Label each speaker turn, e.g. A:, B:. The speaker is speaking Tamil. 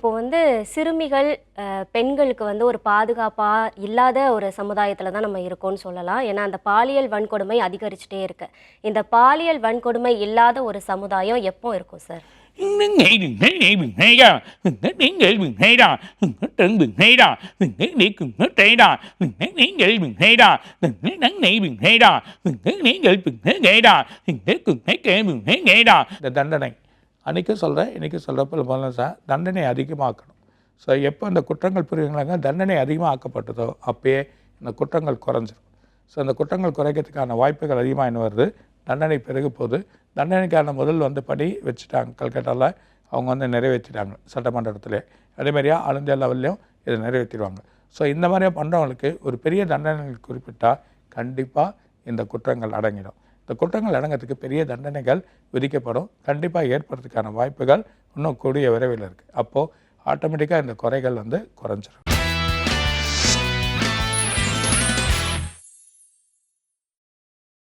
A: இப்போ வந்து சிறுமிகள் பெண்களுக்கு வந்து ஒரு பாதுகாப்பாக இல்லாத ஒரு சமுதாயத்தில் தான் நம்ம இருக்கோம்னு சொல்லலாம் ஏன்னா அந்த பாலியல் வன்கொடுமை அதிகரிச்சுட்டே இருக்கு இந்த பாலியல் வன்கொடுமை இல்லாத ஒரு சமுதாயம் எப்போ இருக்கும் சார்
B: தண்டனை அன்றைக்கும் சொல்கிறேன் இன்றைக்கி சொல்கிறப்ப முதல்ல சார் தண்டனை அதிகமாக்கணும். ஸோ எப்போ இந்த குற்றங்கள் புரியுங்களாங்க தண்டனை அதிகமாக ஆக்கப்பட்டதோ அப்போயே இந்த குற்றங்கள் குறைஞ்சிரும். ஸோ இந்த குற்றங்கள் குறைக்கிறதுக்கான வாய்ப்புகள் அதிகமாக என்ன வருது. தண்டனை பிறகு போது தண்டனைக்கான முதல் வந்து படி வச்சுட்டாங்க கல்கட்டாவில் அவங்க வந்து நிறைவேற்றிட்டாங்க சட்டமன்றத்திலே. அதே மாதிரியா ஆல் இந்தியா லெவல்லையும் இதை நிறைவேற்றிடுவாங்க. ஸோ இந்த மாதிரியா பண்ணுறவங்களுக்கு ஒரு பெரிய தண்டனைகள் குறிப்பிட்டால் கண்டிப்பாக இந்த குற்றங்கள் அடங்கிடும். இந்த குற்றங்கள் அடங்கிறதுக்கு பெரிய தண்டனைகள் விதிக்கப்படும். கண்டிப்பாக ஏற்படுறதுக்கான வாய்ப்புகள் இன்னும் கூடிய விரைவில் இருக்குது அப்போது ஆட்டோமேட்டிக்காக இந்த குறைகள் வந்து குறைஞ்சிரும்.